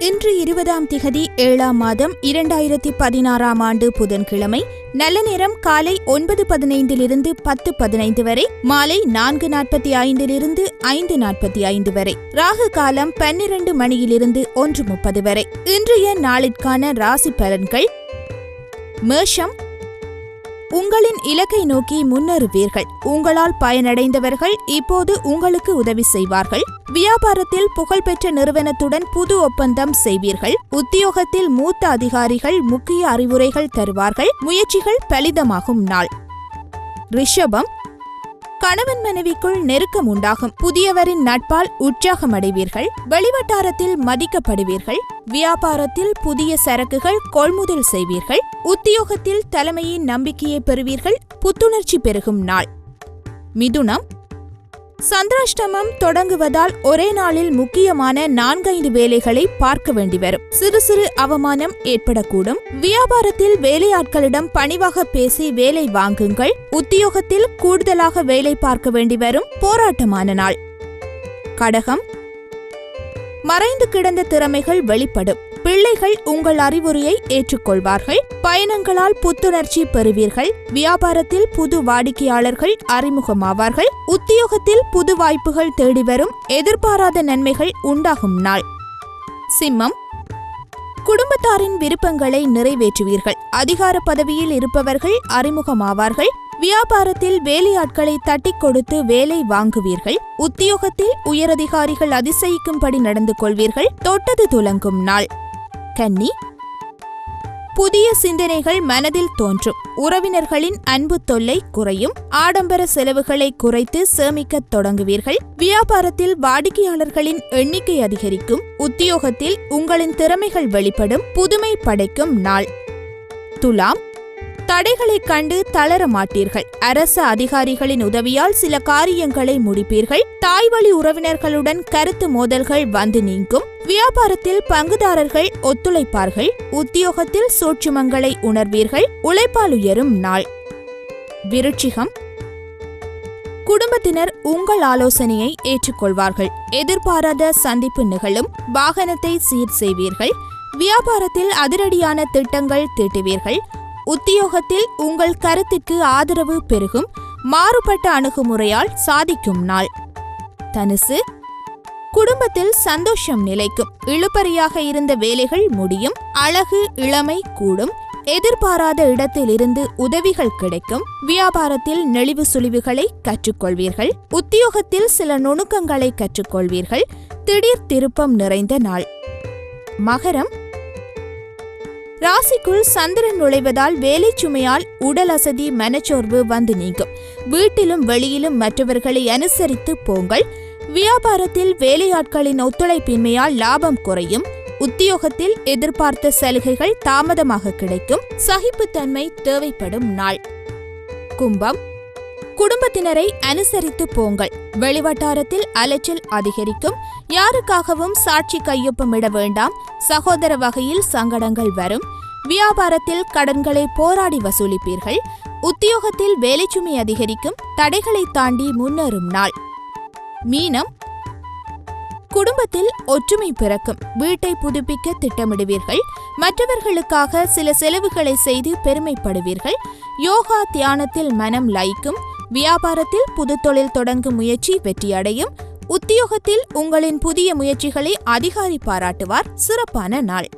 இன்று இருபதாம் திகதி ஏழாம் மாதம் இரண்டாயிரத்தி பதினாறாம் ஆண்டு புதன்கிழமை நல்ல நேரம் காலை ஒன்பது பதினைந்திலிருந்து பத்து பதினைந்து வரை மாலை நான்கு நாற்பத்தி ஐந்திலிருந்து ஐந்து நாற்பத்தி ஐந்து வரை ராகு காலம் பன்னிரண்டு மணியிலிருந்து ஒன்று முப்பது வரை. இன்றைய நாளிற்கான ராசி பலன்கள் மேஷம் உங்களின் இலக்கை நோக்கி முன்னேறுவீர்கள். உங்களால் பயனடைந்தவர்கள் இப்போது உங்களுக்கு உதவி செய்வார்கள். வியாபாரத்தில் புகழ்பெற்ற நிறுவனத்துடன் புது ஒப்பந்தம் செய்வீர்கள். உத்தியோகத்தில் மூத்த அதிகாரிகள் முக்கிய அறிவுரைகள் தருவார்கள். முயற்சிகள் பலிதமாகும் நாள். ரிஷபம் கணவன் மனைவிக்குள் நெருக்கம் உண்டாகும். புதியவரின் நட்பால் உற்சாகமடைவீர்கள். வெளிவட்டாரத்தில் மதிக்கப்படுவீர்கள். வியாபாரத்தில் புதிய சரக்குகள் கொள்முதல் செய்வீர்கள். உத்தியோகத்தில் தலைமையின் நம்பிக்கையை பெறுவீர்கள். புத்துணர்ச்சி பெருகும் நாள். மிதுனம். சந்திராஷ்டமம் தொடங்குவதால் ஒரே நாளில் முக்கியமான நான்கைந்து வேலைகளை பார்க்க வேண்டி வரும். சிறு சிறு அவமானம் ஏற்படக்கூடும். வியாபாரத்தில் வேலையாட்களிடம் பணிவாக பேசி வேலை வாங்குங்கள். உத்தியோகத்தில் கூடுதலாக வேலை பார்க்க வேண்டி வரும். போராட்டமான நாள். கடகம். மறைந்து கிடந்த திறமைகள் வெளிப்படும். பிள்ளைகள் உங்கள் அறிவுரையை ஏற்றுக்கொள்வார்கள். பயணங்களால் புத்துணர்ச்சி பெறுவீர்கள். வியாபாரத்தில் புது வாடிக்கையாளர்கள் அறிமுகமாவார்கள். உத்தியோகத்தில் புது வாய்ப்புகள் தேடி வரும். எதிர்பாராத நன்மைகள் உண்டாகும் நாள். சிம்மம். குடும்பத்தாரின் விருப்பங்களை நிறைவேற்றுவீர்கள். அதிகார பதவியில் இருப்பவர்கள் அறிமுகமாவார்கள். வியாபாரத்தில் வேலையாட்களை தட்டிக் கொடுத்து வேலை வாங்குவீர்கள். உத்தியோகத்தில் உயரதிகாரிகள் அதிசயிக்கும்படி நடந்து கொள்வீர்கள். தொட்டது துலங்கும் நாள். கன்னி புதிய சிந்தனைகள் மனதில் தோன்றும். உறவினர்களின் அன்பு தொல்லை குறையும். ஆடம்பர செலவுகளை குறைத்து சேமிக்கத் தொடங்குவீர்கள். வியாபாரத்தில் வாடிக்கையாளர்களின் எண்ணிக்கை அதிகரிக்கும். உத்தியோகத்தில் உங்களின் திறமைகள் வெளிப்படும். புதுமை படைக்கும் நாள். துலாம். தடைகளைக் கண்டு தளர மாட்டீர்கள் அரசு அதிகாரிகளின் உதவியால் சில காரியங்களை முடிப்பீர்கள். தாய்வழி உறவினர்களுடன் கருத்து மோதல்கள் வந்து நீங்கும். வியாபாரத்தில் பங்குதாரர்கள் ஒத்துழைப்பார்கள். உத்தியோகத்தில் சூட்சுமங்களை உணர்வீர்கள். உழைப்பால் உயரும் நாள். விருட்சிகம். குடும்பத்தினர் உங்கள் ஆலோசனையை ஏற்றுக்கொள்வார்கள். எதிர்பாராத சந்திப்பு நிகழும். வாகனத்தை சீர் செய்வீர்கள். வியாபாரத்தில் அதிரடியான திட்டங்கள் தீட்டுவீர்கள். உத்தியோகத்தில் உங்கள் கருத்துக்கு ஆதரவு பெருகும் மாறுபட்ட அணுகுமுறையால் சாதிக்கும் நாள். தனுசு குடும்பத்தில் சந்தோஷம் நிலைக்கும். இழுபறியாக இருந்த வேலைகள் முடியும். அழகு இளமை கூடும். எதிர்பாராத இடத்திலிருந்து உதவிகள் கிடைக்கும். வியாபாரத்தில் நெளிவு சுழிவுகளை கற்றுக்கொள்வீர்கள். உத்தியோகத்தில் சில நுணுக்கங்களை கற்றுக்கொள்வீர்கள். திடீர் திருப்பம் நிறைந்த நாள். மகரம் ராசிக்குள் சந்திரன் நுழைவதால் வேலை சுமையால் உடல் அசதி மனச்சோர்வு வந்து நீங்கும். வீட்டிலும் வெளியிலும் மற்றவர்களை அனுசரித்து போங்கள். வியாபாரத்தில் வேலையாட்களின் ஒத்துழைப்பின்மையால் லாபம் குறையும். உத்தியோகத்தில் எதிர்பார்த்த சலுகைகள் தாமதமாக கிடைக்கும். சகிப்புத்தன்மை தேவைப்படும் நாள். கும்பம் குடும்பத்தினரை அனுசரித்து போங்கள். வெளிவட்டாரத்தில் அலைச்சல் அதிகரிக்கும். யாருக்காகவும் சாட்சி கையொப்பமிட வேண்டாம். சகோதர வகையில் சங்கடங்கள் வரும். வியாபாரத்தில் கடன்களை போராடி வசூலிப்பீர்கள். உத்தியோகத்தில் வேலைச்சுமை அதிகரிக்கும். தடைகளை தாண்டி முன்னேறும் நாள். மீனம். குடும்பத்தில் ஒற்றுமை பிறக்கும். வீட்டை புதுப்பிக்க திட்டமிடுவீர்கள். மற்றவர்களுக்காக சில செலவுகளை செய்து பெருமைப்படுவீர்கள். யோகா தியானத்தில் மனம் லயிக்கும். வியாபாரத்தில் புது தொழில் தொடங்கும் முயற்சி வெற்றியடையும். உத்தியோகத்தில் உங்களின் புதிய முயற்சிகளை அதிகாரி பாராட்டுவார். சிறப்பான நாள்.